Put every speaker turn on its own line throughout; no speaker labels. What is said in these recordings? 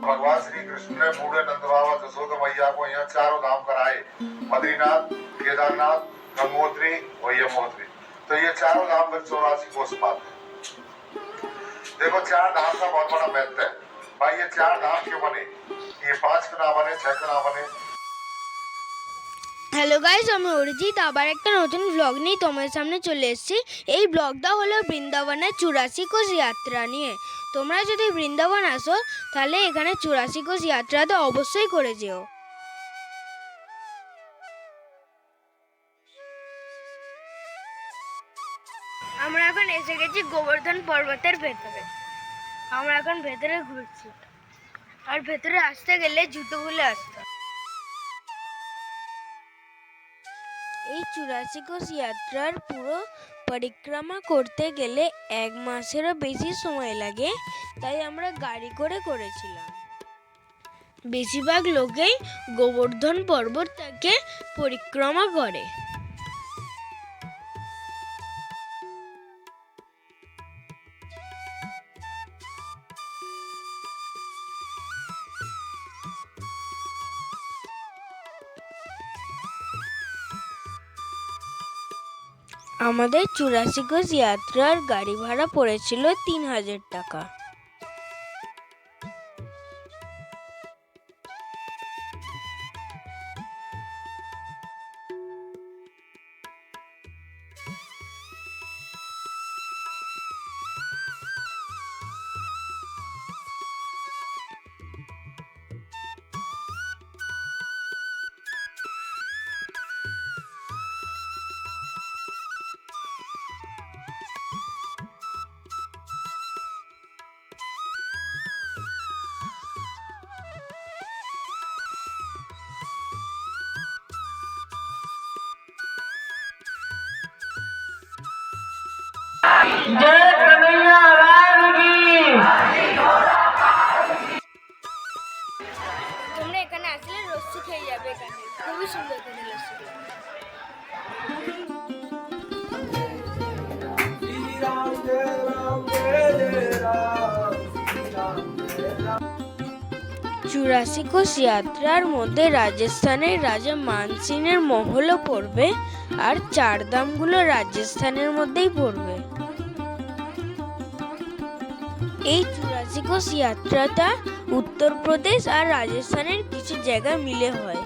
भगवान श्री कृष्ण ने बूढ़े नंद बाबा जसोदा मैया को यहाँ चारों धाम कराए बद्रीनाथ केदारनाथ गंगोत्री और यमोत्री तो ये चारों धाम फिर चौरासी कोस पाते हैं देखो चार धाम का बहुत बड़ा महत्व है भाई ये चार धाम क्यों बने ये पांच क्यों ना बने छह क्यों ना बने
হ্যালো গাইজ আমি অরিজিৎ আবার একটা নতুন ব্লগ নিয়ে তোমাদের সামনে চলে এসেছি এই ব্লগটা হলো বৃন্দাবনের চুরাশি কোষ যাত্রা নিয়ে তোমরা যদি বৃন্দাবন আসো, তাহলে এখানে চুরাশি কোষ তো অবশ্যই করে যেও। আমরা এখন এসে গেছি গোবর্ধন পর্বতের ভেতরে। আমরা এখন ভেতরে ঘুরছি। আর ভেতরে আসতে গেলে জুতোগুলো খুলে এই চুরাশি কোষ যাত্রার পুরো পরিক্রমা করতে গেলে এক মাসেরও বেশি সময় লাগে, তাই আমরা গাড়ি করে করেছিলাম। বেশিরভাগ লোকেই গোবর্ধন পর্বতটাকে পরিক্রমা করে। আমাদের চুরাশি গজ যাত্রার গাড়ি ভাড়া পড়েছিল তিন হাজার টাকা। তোমরা এখানে আসলে লস্যি খেয়ে যাবে এখানে। খুবই সুন্দর এখানে লস্যি। চুরাশি কোষ যাত্রার মধ্যে রাজস্থানের রাজা মানসিংয়ের মহলও পড়বে আর চারধামগুলো রাজস্থানের মধ্যেই পড়বে। এই চুরাশি কোষ যাত্রাটা উত্তরপ্রদেশ আর রাজস্থানের কিছু জায়গা মিলে হয়।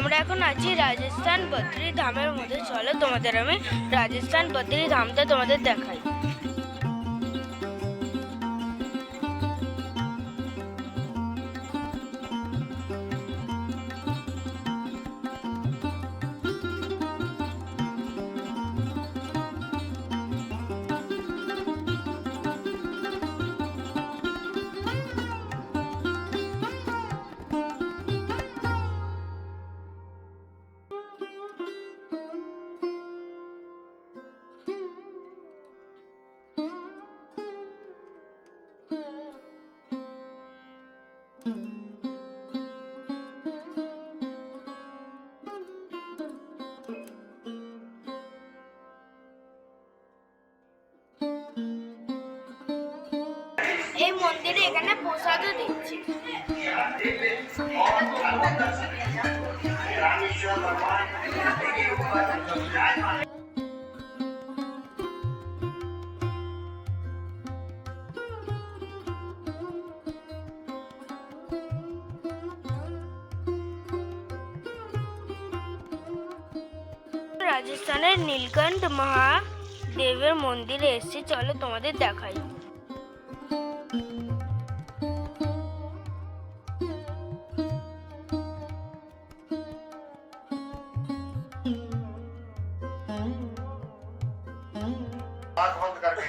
আমরা এখন আছি রাজস্থান বদ্রী ধামের মধ্যে। চলো তোমাদের আমি রাজস্থান বদ্রী ধামটা তোমাদের দেখাই। এই মন্দিরে এখানে প্রসাদও দিচ্ছে। রাজস্থানের নীলকণ্ঠ মহা দেবের মন্দিরে এসেছি। চলো তোমাদের দেখাই।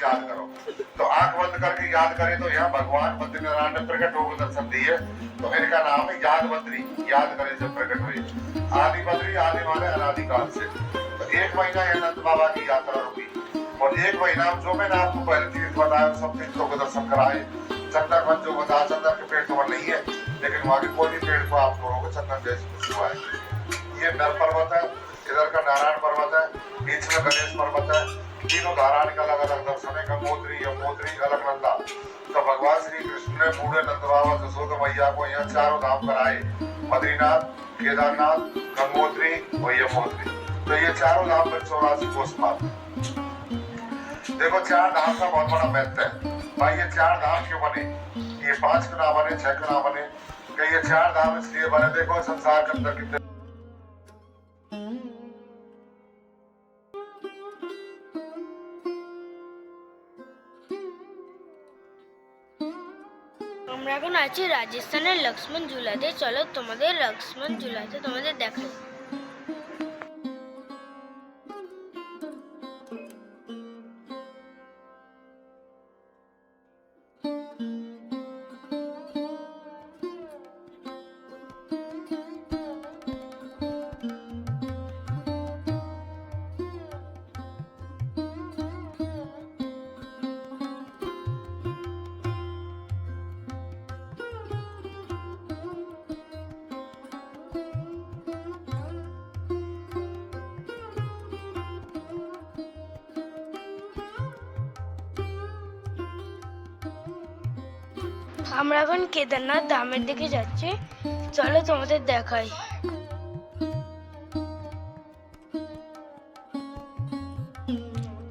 याद करो। तो आँख बंद करके याद करें तो यहाँ भगवान बद्रीनारायण ने प्रकट होकर दर्शन दिए। तो इनका नाम है याद बद्री। याद करें जब प्रकट हुए। आदि बद्री, आदि माने अनादिकाल से। तो एक महीना ये अनंत बाबा की यात्रा रुकी। और एक महीना जो मैंने आपको पहले तीर्थ बताया सब तीर्थों को दर्शन कराए। चंदन वन जो बताया चंदन के पेड़ तो नहीं है, लेकिन वहाँ के कोई भी पेड़ को आप तोड़ोगे चंदन जैसी खुशबू आएगी ये नर पर्वत है। इधर का नारायण पर्वत है, बीच में गणेश पर्वत है। तीनों धाराएँ का अलग अलग दर्शन है गंगोत्री यमुनोत्री अलकनंदा तो भगवान श्री कृष्ण ने बूढ़े नंद बाबा जसोदा मैया को यहाँ चारों धाम कराए। बद्रीनाथ, केदारनाथ, गंगोत्री और यमोत्री। तो ये चारों धाम पर चौरासी कोस पाते देखो, चार धाम का बहुत बड़ा महत्व है। भाई, ये चार धाम क्यों बने? ये पाँच क्यों ना बने, छह क्यों ना बने। कि ये चार धाम इसलिए बने, देखो, संसार के अंदर कितने
আমরা এখন আছি রাজস্থানের লক্ষ্মণ ঝুলাতে চলো তোমাদের লক্ষ্মণ ঝুলাতে তোমাদের দেখাই। আমরা এখন কেদারনাথ ধামের দিকে যাচ্ছি। চলো তোমাদের দেখাই।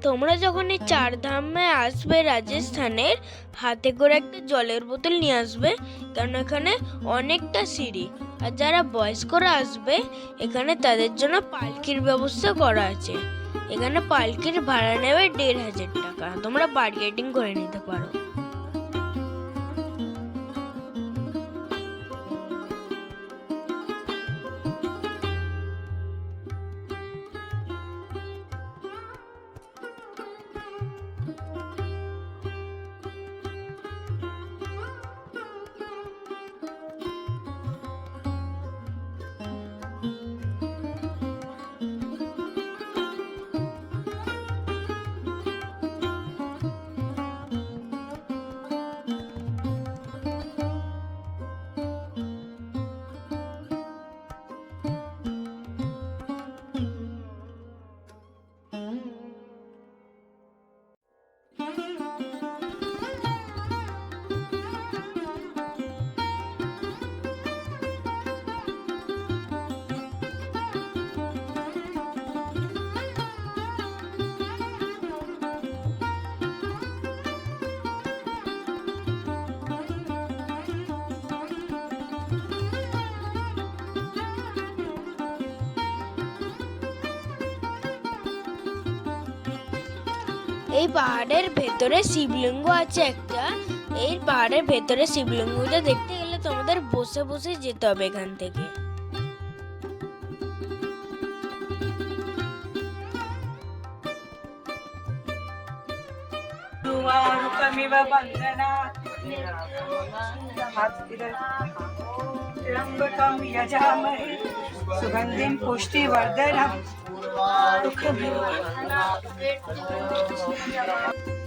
তোমরা যখন এই চার ধামে আসবে রাজস্থানের, হাতে করে একটা জলের বোতল নিয়ে আসবে, কারণ এখানে অনেকটা সিঁড়ি। আর যারা বয়স্করা আসবে, এখানে তাদের জন্য পালকির ব্যবস্থা করা আছে। এখানে পালকির ভাড়া নেবে দেড় হাজার টাকা। তোমরা বার্গেটিং করে নিতে পারো। এই পাহাড়ের ভেতরে শিবলিঙ্গ আছে একটা এই পাহাড়ের ভেতরে শিবলিঙ্গটা দেখতে গেলে তোমাদের বসে বসে যেতে হবে এখান থেকে
दुवारुकमिव बन्धनात् त्र्यम्बकं Thank you.